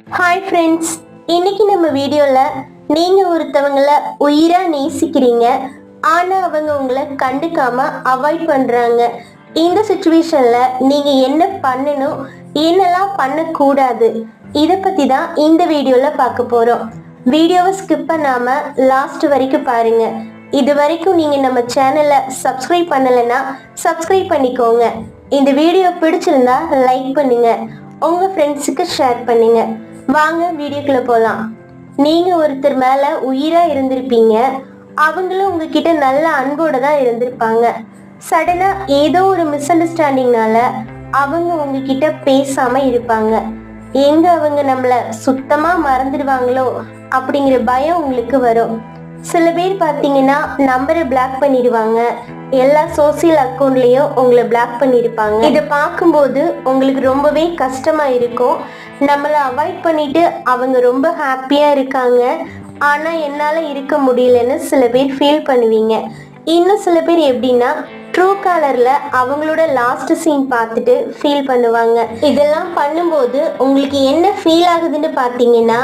Hi friends இன்னைக்கு நம்ம வீடியோவில் நீங்கள் ஒருத்தவங்கள உயிராக நேசிக்கிறீங்க ஆனால் அவங்க உங்களை கண்டுக்காம அவாய்ட் பண்ணுறாங்க இந்த சுச்சுவேஷனில் நீங்கள் என்ன பண்ணணும் என்னெல்லாம் பண்ணக்கூடாது இதை பற்றி தான் இந்த வீடியோவில் பார்க்க போகிறோம் வீடியோவை ஸ்கிப் பண்ணாமல் லாஸ்ட் வரைக்கும் பாருங்கள் இது வரைக்கும் நீங்கள் நம்ம சேனலை சப்ஸ்கிரைப் பண்ணலைன்னா சப்ஸ்கிரைப் பண்ணிக்கோங்க. இந்த வீடியோ பிடிச்சிருந்தா லைக் பண்ணுங்க. உங்கள் ஃப்ரெண்ட்ஸுக்கு ஷேர் பண்ணுங்க. வாங்க வீடியோக்குள்ளே போகலாம் நீங்கள் ஒருத்தர் மேலே உயிராக இருந்திருப்பீங்க. அவங்களும் உங்ககிட்ட நல்ல அன்போட தான் இருந்திருப்பாங்க. சடனாக ஏதோ ஒரு மிஸ் அண்டர்ஸ்டாண்டிங்னால அவங்க உங்ககிட்ட பேசாமல் இருப்பாங்க. எங்க அவங்க நம்மளை சுத்தமாக மறந்துடுவாங்களோ அப்படிங்கிற பயம் உங்களுக்கு வரும். சில பேர் பார்த்தீங்கன்னா நம்பரை பிளாக் பண்ணிடுவாங்க. எல்லா சோசியல் அக்கௌண்ட்லயும் உங்களை பிளாக் பண்ணியிருப்பாங்க. இதை பார்க்கும்போது உங்களுக்கு ரொம்பவே கஷ்டமா இருக்கும். நம்மளை அவாய்ட் பண்ணிட்டு அவங்க ரொம்ப ஹாப்பியா இருக்காங்க. ஆனா என்னால இருக்க முடியலன்னு சில பேர் ஃபீல் பண்ணுவீங்க. இன்னும் சில பேர் எப்படின்னா ட்ரூ காலர்ல அவங்களோட லாஸ்ட் சீன் பார்த்துட்டு ஃபீல் பண்ணுவாங்க. இதெல்லாம் பண்ணும்போது உங்களுக்கு என்ன ஃபீல் ஆகுதுன்னு பார்த்தீங்கன்னா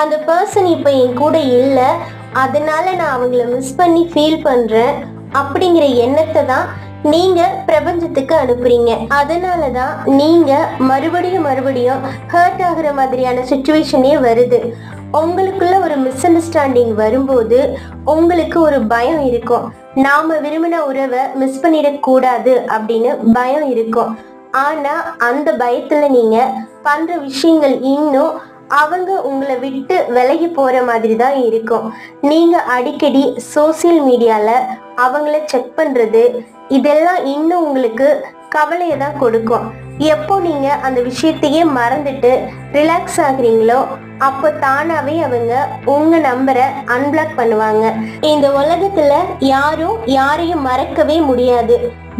அந்த பர்சன் இப்போ என் கூட இல்லை. அதனால நான் அவங்கள மிஸ் பண்ணி ஃபீல் பண்ணுறேன் அப்படிங்கிற எண்ணத்தை தான் நீங்க பிரபஞ்சத்துக்கு அனுப்புறீங்க. அதனாலதான் நீங்க மறுபடியும் மறுபடியும் ஹர்ட் ஆகுற மாதிரியான சுச்சுவேஷனே வருது. உங்களுக்குள்ள ஒரு மிஸ் அண்டர்ஸ்டாண்டிங் வரும்போது உங்களுக்கு ஒரு பயம் இருக்கும். நாம விரும்பின உறவை மிஸ் பண்ணிடக்கூடாது அப்படின்னு பயம் இருக்கும். ஆனா அந்த பயத்துல நீங்க பண்ற விஷயங்கள் இன்னும் அவங்க உங்களை விட்டு விலகி போற மாதிரி தான் இருக்கும். நீங்க அடிக்கடி சோசியல் மீடியால அவங்கள செக் பண்றது இதெல்லாம் இன்னும் உங்களுக்கு கவலையை தான் கொடுக்கும். எப்போ நீங்கள் அந்த விஷயத்தையே மறந்துட்டு ரிலாக்ஸ் ஆகுறீங்களோ அப்போ தானாவே அவங்க உங்க நம்பரை அன்பிளாக் பண்ணுவாங்க. இந்த உலகத்துல யாரும் யாரையும் மறக்கவே முடியாது.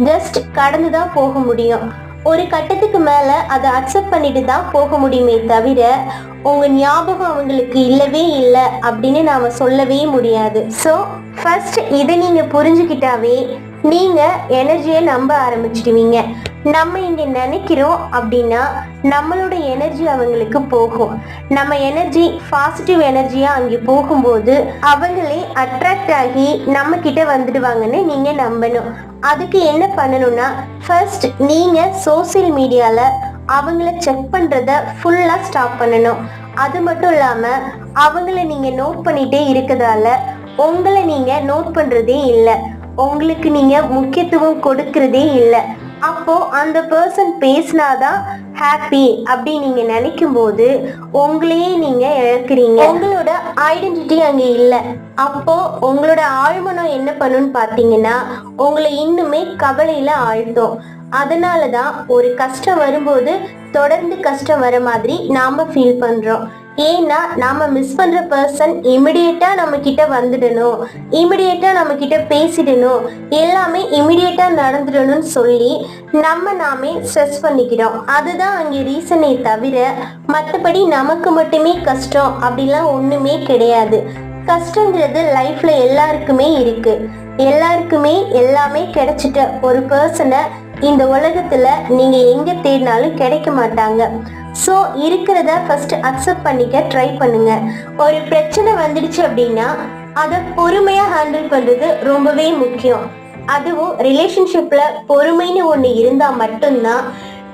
ஜஸ்ட் கடந்து தான் போக முடியும். ஒரு கட்டத்துக்கு மேலே அதை அக்செப்ட் பண்ணிட்டு தான் போக முடியுமே தவிர உங்க ஞாபகம் அவங்களுக்கு இல்லவே இல்லை அப்படின்னு நாம சொல்லவே முடியாது. ஸோ ஃபர்ஸ்ட் இதை நீங்க புரிஞ்சுக்கிட்டாவே நீங்க எனர்ஜியை நம்ப ஆரம்பிச்சிடுவீங்க. நம்ம இங்க நினைக்கிறோம் அப்படின்னா நம்மளோட எனர்ஜி அவங்களுக்கு போகும். நம்ம எனர்ஜி பாசிட்டிவ் எனர்ஜியா அங்கே போகும்போது அவங்களே அட்ராக்ட் ஆகி நம்ம கிட்ட வந்துடுவாங்கன்னு நீங்க நம்பணும். அதுக்கு என்ன பண்ணணும்னா ஃபர்ஸ்ட் நீங்க சோசியல் மீடியால அவங்கள செக் பண்றத ஃபுல்லா ஸ்டாப் பண்ணணும். அது மட்டும் இல்லாம அவங்கள நீங்க நோட் பண்ணிட்டே இருக்கிறதால உங்களை நீங்க நோட் பண்றதே இல்லை. உங்களுக்கு நீங்க முக்கியத்துவம் கொடுக்கறதே இல்லை. அப்போ அந்த பர்சன் பேசினாதான் ஹாப்பி அப்படி நீங்க நினைக்கும் போது உங்களையே நீங்க இழக்கிறீங்க. உங்களோட ஐடென்டிட்டி அங்க இல்ல. அப்போ உங்களோட ஆழ்மனம் என்ன பண்ணுன்னு பாத்தீங்கன்னா உங்களை இன்னுமே கவலையில ஆழ்த்தும். அதனால தான் ஒரு கஷ்டம் வரும்போது தொடர்ந்து கஷ்டம் வர மாதிரி நாம் ஃபீல் பண்ணுறோம் ஏன்னா நாம் மிஸ் பண்ணுற பர்சன் இமிடியேட்டாக நம்ம கிட்ட வந்துடணும். இமிடியேட்டாக நம்ம கிட்ட பேசிடணும். எல்லாமே இமிடியேட்டாக நடந்துடணும்னு சொல்லி நம்ம நாமே ஸ்ட்ரெஸ் பண்ணிக்கிறோம். அதுதான் அங்கே ரீசனே தவிர மற்றபடி நமக்கு மட்டுமே கஷ்டம். அப்படிலாம் ஒன்றுமே கிடையாது. கஷ்டங்கிறது லைஃப்பில் எல்லாருக்குமே இருக்குது எல்லாருக்குமே எல்லாமே கிடைச்சிட்ட ஒரு பர்சனை இந்த உலகத்துல நீங்க எங்க தேடினாலும் கிடைக்க மாட்டாங்க. ஸோ இருக்கிறத ஃபர்ஸ்ட் அக்செப்ட் பண்ணிக்க ட்ரை பண்ணுங்க. ஒரு பிரச்சனை வந்துடுச்சு அப்படின்னா அதை பொறுமையா ஹேண்டில் பண்றது ரொம்பவே முக்கியம். அதுவும் ரிலேஷன்ஷிப்ல பொறுமைன்னு ஒன்று இருந்தா மட்டும்தான்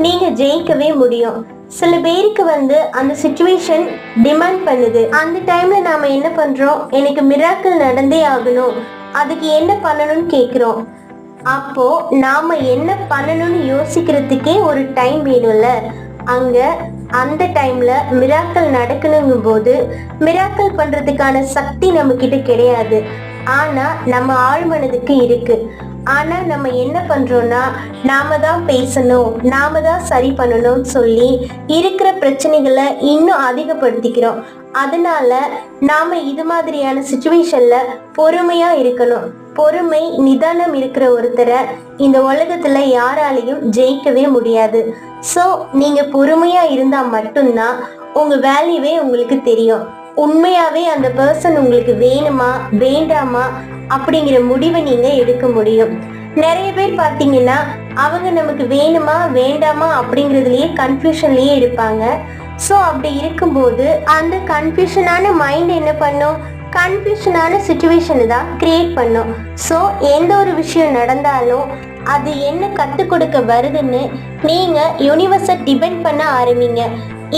நீங்க ஜெயிக்கவே முடியும். சில பேருக்கு வந்து அந்த சுச்சுவேஷன் டிமாண்ட் பண்ணுது. அந்த டைம்ல நாம என்ன பண்றோம்? எனக்கு மிராக்கள் நடந்தே ஆகணும். அதுக்கு என்ன பண்ணணும்னு கேட்குறோம் அப்போ நாம என்ன பண்ணணும்னு யோசிக்கிறதுக்கே ஒரு டைம் வேணும்ல. அங்க அந்த டைம்ல மிராக்கள் நடக்கணுங்கும் போது மிராக்கள் பண்றதுக்கான சக்தி நம்ம கிட்ட கிடையாது. ஆனா நம்ம ஆழ்மனதுக்கு இருக்கு. ஆனா நம்ம என்ன பண்றோம்னா நாம தான் பேசணும் நாம தான் சரி பண்ணணும்னு சொல்லி இருக்கிற பிரச்சனைகளை இன்னும் அதிகப்படுத்திக்கிறோம். அதனால நாம இது மாதிரியான சுச்சுவேஷன்ல பொறுமையா இருக்கணும். பொறுமை நிதானம் இருக்கிற ஒருத்தரை இந்த உலகத்துல யாராலையும் ஜெயிக்கவே முடியாது. ஸோ நீங்க பொறுமையா இருந்தா மட்டும்தான் உங்க வேல்யூவே உங்களுக்கு தெரியும். உண்மையாவே அந்த பர்சன் உங்களுக்கு வேணுமா வேண்டாமா அப்படிங்கிற முடிவை நீங்க எடுக்க முடியும். நிறைய பேர் பார்த்தீங்கன்னா அவங்க நமக்கு வேணுமா வேண்டாமா அப்படிங்கிறதுலயே கன்ஃபியூஷன்லயே இருப்பாங்க. ஸோ அப்படி இருக்கும்போது அந்த கன்ஃபியூஷனான மைண்ட் என்ன பண்ணும்? கன்ஃபியூஷனான சுச்சுவேஷனை தான் கிரியேட் பண்ணும். ஸோ எந்த ஒரு விஷயம் நடந்தாலும் அது என்ன கற்றுக் கொடுக்க வருதுன்னு நீங்கள் யூனிவர்ஸை டிபெண்ட் பண்ண ஆரம்பிங்க.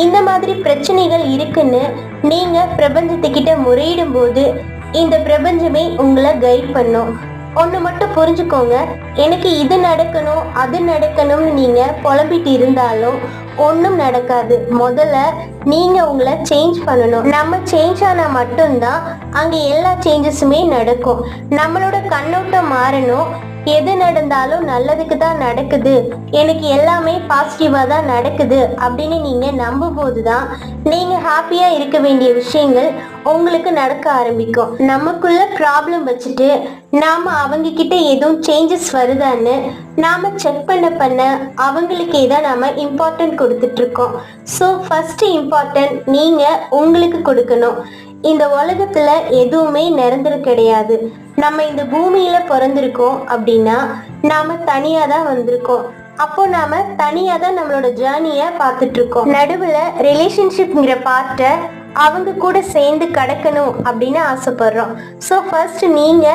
இந்த மாதிரி பிரச்சனைகள் இருக்குன்னு நீங்கள் பிரபஞ்சத்துக்கிட்ட முறையிடும் போது இந்த பிரபஞ்சமே உங்களை கைட் பண்ணும். ஒன்று மட்டும் புரிஞ்சுக்கோங்க. எனக்கு இது நடக்கணும் அது நடக்கணும்னு நீங்கள் புலம்பிட்டு இருந்தாலும் ஒன்றும் நடக்காது. முதல்ல நீங்கள் உங்களை சேஞ்ச் பண்ணணும். நம்ம சேஞ்ச் ஆனால் மட்டும்தான் அங்கே எல்லா சேஞ்சஸுமே நடக்கும். நம்மளோட கண்ணோட்டம் மாறணும். எது நடந்தாலும் நல்லதுக்கு தான் நடக்குது. எனக்கு எல்லாமே பாசிட்டிவாக தான் நடக்குது அப்படின்னு நீங்கள் நம்பும்போது தான் நீங்கள் ஹாப்பியாக இருக்க வேண்டிய விஷயங்கள் உங்களுக்கு நடக்க ஆரம்பிக்கும். நமக்குள்ள ப்ராப்ளம் வச்சுட்டு நாம் அவங்க கிட்ட எதுவும் சேஞ்சஸ் வருதான்னு நாம் செக் பண்ண பண்ண அவங்களுக்கே தான் நாம் இம்பார்ட்டன்ட் கொடுத்துட்ருக்கோம் ஸோ ஃபஸ்ட்டு இம்பார்ட்டன்ட் நீங்கள் உங்களுக்கு கொடுக்கணும். இந்த உலகத்துல எதுவுமே நிரந்தரம் கிடையாது. நம்ம இந்த பூமியில பிறந்திருக்கோம் அப்படின்னா நாம தனியா தான் வந்திருக்கோம். அப்போ நாம தனியா தான் நம்மளோட ஜேர்னிய பார்த்துட்டு இருக்கோம் நடுவுல ரிலேஷன்ஷிப்ங்கிற பார்ட்டை அவங்க கூட சேர்ந்து கடக்கணும் அப்படின்னு ஆசைப்படுறோம். ஸோ ஃபர்ஸ்ட் நீங்க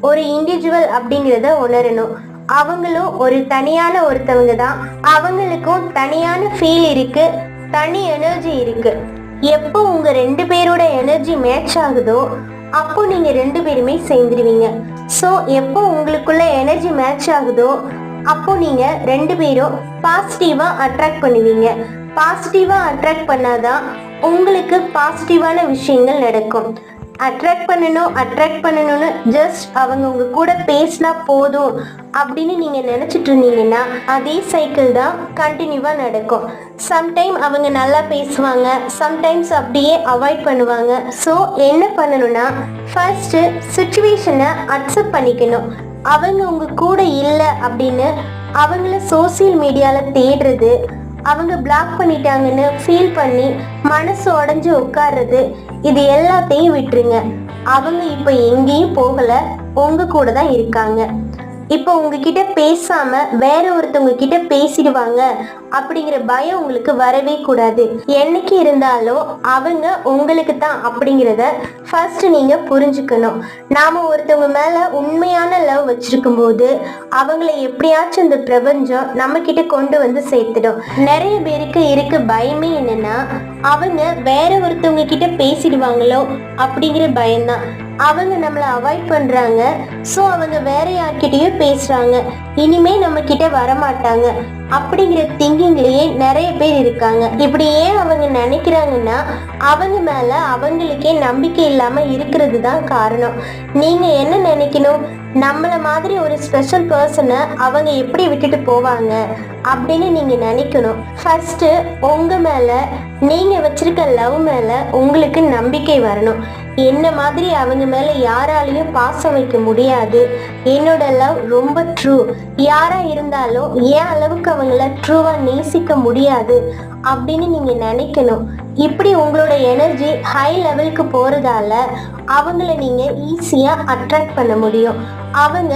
ஒரு இண்டிவிஜுவல் அப்படிங்கிறத உணரணும். அவங்களும் ஒரு தனியான ஒருத்தவங்க தான். அவங்களுக்கும் தனியான ஃபீல் இருக்கு. தனி எனர்ஜி இருக்கு. எப்போ உங்க ரெண்டு பேரோட எனர்ஜி மேட்ச் ஆகுதோ அப்போ நீங்க ரெண்டு பேருமே சேர்ந்துருவீங்க. ஸோ எப்போ உங்களுக்குள்ள எனர்ஜி மேட்ச் ஆகுதோ அப்போ நீங்க ரெண்டு பேரும் பாசிட்டிவா அட்ராக்ட் பண்ணுவீங்க. பாசிட்டிவா அட்ராக்ட் பண்ணாதான் உங்களுக்கு பாசிட்டிவான விஷயங்கள் நடக்கும். அட்ராக்ட் பண்ணணும் அட்ராக்ட் பண்ணணும்னு ஜஸ்ட் அவங்க உங்க கூட பேசினா போதும். அப்படின்னு நீங்கள் நினச்சிட்டு இருந்தீங்கன்னா அதே சைக்கிள் தான் கண்டினியூவாக நடக்கும். சம்டைம் அவங்க நல்லா பேசுவாங்க சம்டைம்ஸ் அப்படியே அவாய்ட் பண்ணுவாங்க. ஸோ என்ன பண்ணணும்னா ஃபர்ஸ்ட்டு சுச்சுவேஷனை அக்செப்ட் பண்ணிக்கணும். அவங்க உங்க கூட இல்லை அப்படின்னு அவங்கள சோசியல் மீடியாவில் தேடுறது அவங்க பிளாக் பண்ணிட்டாங்கன்னு ஃபீல் பண்ணி மனசு உடஞ்சு உட்கார்றது இது எல்லாத்தையும் விட்டுருங்க. அவங்க இப்போ எங்கேயும் போகல உங்க கூட தான் இருக்காங்க. இப்போ உங்ககிட்ட பேசாம வேற ஒருத்தவங்க கிட்ட பேசிடுவாங்க அப்படிங்கிற பயம் உங்களுக்கு வரவே கூடாது. என்னைக்கு இருந்தாலும் அவங்க உங்களுக்கு தான் அப்படிங்கிறத ஃபர்ஸ்ட் நீங்க புரிஞ்சுக்கணும். நாம ஒருத்தவங்க மேல உண்மையான லவ் வச்சிருக்கும் போது அவங்கள எப்படியாச்சும் இந்த பிரபஞ்சம் நம்ம கிட்ட கொண்டு வந்து சேர்த்துடும். நிறைய பேருக்கு இருக்க பயமே என்னன்னா அவங்க வேற ஒருத்தவங்க கிட்ட பேசிடுவாங்களோ அப்படிங்கிற பயம்தான். அவங்க நம்மளை அவாய்ட் பண்றாங்க. ஸோ அவங்க வேற யார்கிட்டயும் பேசுறாங்க. இனிமே நம்ம கிட்ட வரமாட்டாங்க. அப்படிங்கிற திங்கிங்லயே நிறைய பேர் இருக்காங்க. இப்படி ஏன் அவங்க நினைக்கிறாங்கன்னா அவங்க மேல அவங்களுக்கே நம்பிக்கை இல்லாம இருக்கிறது தான் காரணம். நீங்க என்ன நினைக்கணும்? நம்மள மாதிரி ஒரு ஸ்பெஷல் பர்சனை அவங்க எப்படி விட்டுட்டு போவாங்க? அப்படின்னு நீங்க நினைக்கணும். ஃபர்ஸ்ட் உங்க மேல நீங்க வச்சிருக்க லவ் மேல உங்களுக்கு நம்பிக்கை வரணும். என்ன மாதிரி அவங்க மேல யாராலையும் பாசம் வைக்க முடியாது. என்னோட லவ் ரொம்ப ட்ரூ யாரா இருந்தாலும் ஏன் அளவுக்கு அவங்கள ட்ரூவா நேசிக்க முடியாது அப்படின்னு நீங்க நினைக்கணும். இப்படி உங்களோட எனர்ஜி ஹை லெவலுக்கு போறதால அவங்கள நீங்க ஈஸியா அட்ராக்ட் பண்ண முடியும். அவங்க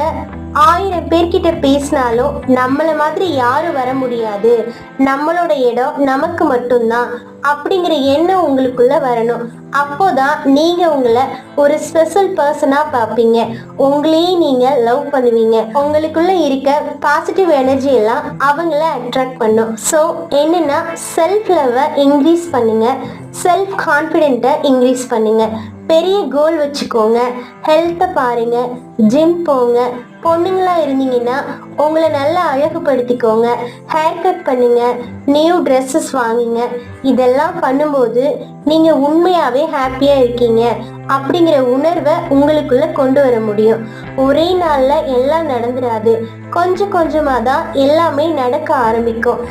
ஆயிரம் பேர்கிட்ட பேசினாலும் நம்மள மாதிரி யாரும் வர முடியாது. நம்மளோட இடம் நமக்கு மட்டும்தான் அப்படிங்கிற எண்ணம் உங்களுக்குள்ள வரணும். அப்போதான் நீங்க உங்களை ஒரு ஸ்பெஷல் பர்சனா பார்ப்பீங்க. உங்களையே நீங்க லவ் பண்ணுவீங்க. உங்களுக்குள்ள இருக்க பாசிட்டிவ் எனர்ஜி எல்லாம் அவங்கள அட்ராக்ட் பண்ணும். ஸோ என்னன்னா செல்ஃப் லவ்வை இன்க்ரீஸ் பண்ணுங்க. செல்ஃப் கான்ஃபிடென்ட்டை இன்க்ரீஸ் பண்ணுங்க. பெரிய கோல் வச்சுக்கோங்க. ஹெல்த்தை பாருங்க. ஜிம் போங்க. பொண்ணுங்களா இருந்தீங்கன்னா உங்களை நல்லா அழகுபடுத்திக்கோங்க. ஹேர் கட் பண்ணுங்க. நியூ ட்ரெஸ்ஸஸ் வாங்குங்க. இதெல்லாம் பண்ணும்போது நீங்க உண்மையாவே ஹாப்பியா இருக்கீங்க. அப்படிங்கிற உணர்வை உங்களுக்குள்ள கொண்டு வர முடியும். ஒரே நாள்ல எல்லாம் நடந்துடாது கொஞ்சம் கொஞ்சமாக தான் எல்லாமே நடக்க ஆரம்பிக்கும்.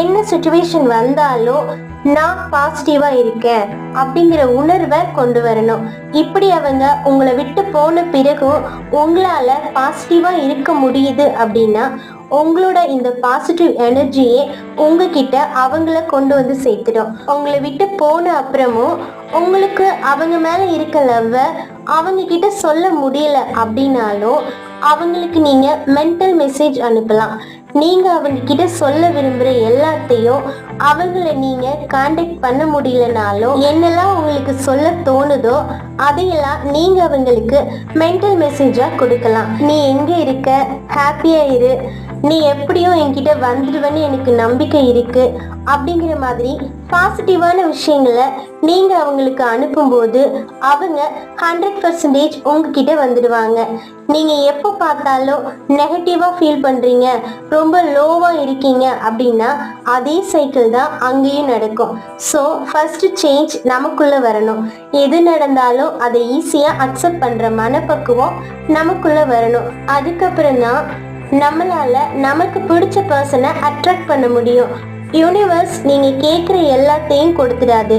என்ன சுச்சுவேஷன் வந்தாலும் நான் பாசிட்டிவாக இருக்கேன் அப்படிங்கிற உணர்வை கொண்டு வரணும். இப்படி அவங்க உங்களை விட்டு போன பிறகும் உங்களால் பாசிட்டிவாக இருக்க முடியுது அப்படின்னா உங்களோட இந்த பாசிட்டிவ் எனர்ஜியே உங்ககிட்ட அவங்கள கொண்டு வந்து சேர்த்துடும். உங்களை விட்டு போன அப்புறமும் உங்களுக்கு அவங்க மேல இருக்க லவ்வை அவங்க கிட்ட சொல்ல முடியல அப்படின்னாலும் அவங்களுக்கு நீங்க மென்டல் மெசேஜ் அனுப்பலாம். நீங்க அவங்க கிட்ட சொல்ல விரும்புற எல்லாத்தையும் அவங்கள நீங்க காண்டாக்ட் பண்ண முடியலனாலும் என்னெல்லாம் உங்களுக்கு சொல்ல தோணுதோ அதையெல்லாம் நீங்க அவங்களுக்கு மென்டல் மெசேஜா கொடுக்கலாம். நீ எங்க இருக்க? ஹாப்பியா இரு. நீ எப்படியோ என்கிட்ட வந்துடுவேன்னு எனக்கு நம்பிக்கை இருக்கு. அப்படிங்கிற மாதிரி பாசிட்டிவான விஷயங்களை நீங்க அவங்களுக்கு அனுப்பும்போது அவங்க ஹண்ட்ரட் பர்சன்டேஜ் உங்ககிட்ட வந்துடுவாங்க. நீங்க எப்போ பார்த்தாலும் நெகட்டிவா ஃபீல் பண்றீங்க. ரொம்ப லோவா இருக்கீங்க அப்படின்னா அதே சைக்கிள் தான் அங்கேயும் நடக்கும். ஸோ ஃபர்ஸ்ட் சேஞ்ச் நமக்குள்ள வரணும். எது நடந்தாலும் அதை ஈஸியா அக்செப்ட் பண்ற மனப்பக்குவம் நமக்குள்ள வரணும். அதுக்கப்புறம் தான் நம்மளால நமக்கு பிடிச்ச பர்சனை அட்ராக்ட் பண்ண முடியும். யூனிவர்ஸ் நீங்க கேட்குற எல்லாத்தையும் கொடுத்துடாது.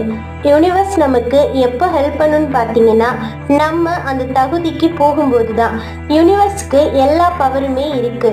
யூனிவர்ஸ் நமக்கு எப்போ ஹெல்ப் பண்ணுன்னு பார்த்தீங்கன்னா நம்ம அந்த தகுதிக்கு போகும்போது தான் யூனிவர்ஸ்க்கு எல்லா பவருமே இருக்கு.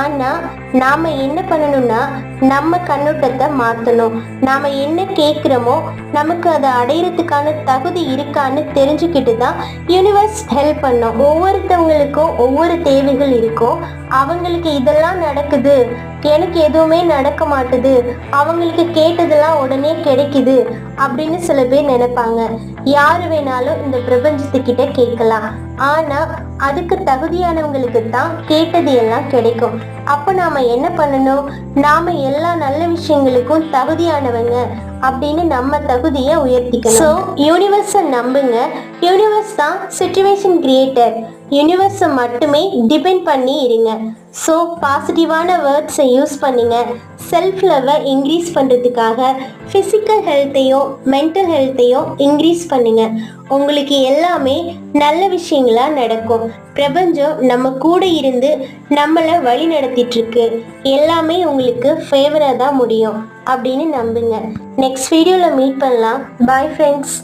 ஆனால் நாம என்ன பண்ணணும்னா நம்ம கண்ணோட்டத்தை மாற்றணும் நாம என்ன கேட்குறோமோ நமக்கு அதை அடையிறதுக்கான தகுதி இருக்கான்னு தெரிஞ்சுக்கிட்டு தான் யூனிவர்ஸ் ஹெல்ப் பண்ணும். ஒவ்வொருத்தவங்களுக்கும் ஒவ்வொரு தேவைகள் இருக்கும் அவங்களுக்கு இதெல்லாம் நடக்குது. எனக்கு எதுவுமே நடக்க மாட்டுது. அவங்களுக்கு கேட்டதெல்லாம் உடனே கிடைக்குது அப்படின்னு சில பேர் நினைப்பாங்க. யாரு வேணாலும் இந்த பிரபஞ்சத்துக்கிட்ட கேட்கலாம். ஆனா அதுக்கு தகுதியானவங்களுக்கு தான் கேட்டது எல்லாம் கிடைக்கும். அப்போ நாம என்ன பண்ணணும்? நாம எல்லா நல்ல விஷயங்களுக்கும் தகுதியானவங்க அப்படின்னு நம்ம தகுதியை உயர்த்திக்கணும். ஸோ யூனிவர்ஸை நம்புங்க. யூனிவர்ஸ் தான் சுச்சுவேஷன் கிரியேட்டர் யூனிவர்ஸை மட்டுமே டிபெண்ட் பண்ணி இருங்க. ஸோ பாசிட்டிவான வேர்ட்ஸை யூஸ் பண்ணுங்க. செல்ஃப் லவ்வை இன்க்ரீஸ் பண்ணுறதுக்காக ஃபிசிக்கல் ஹெல்த்தையும் மென்டல் ஹெல்த்தையும் இன்க்ரீஸ் பண்ணுங்க. உங்களுக்கு எல்லாமே நல்ல விஷயங்களாக நடக்கும். பிரபஞ்சம் நம்ம கூட இருந்து நம்மளை வழி நடத்திட்டுருக்கு. எல்லாமே உங்களுக்கு ஃபேவராக தான் முடியும் அப்படின்னு நம்புங்க. நெக்ஸ்ட் வீடியோவில் மீட் பண்ணலாம். Bye friends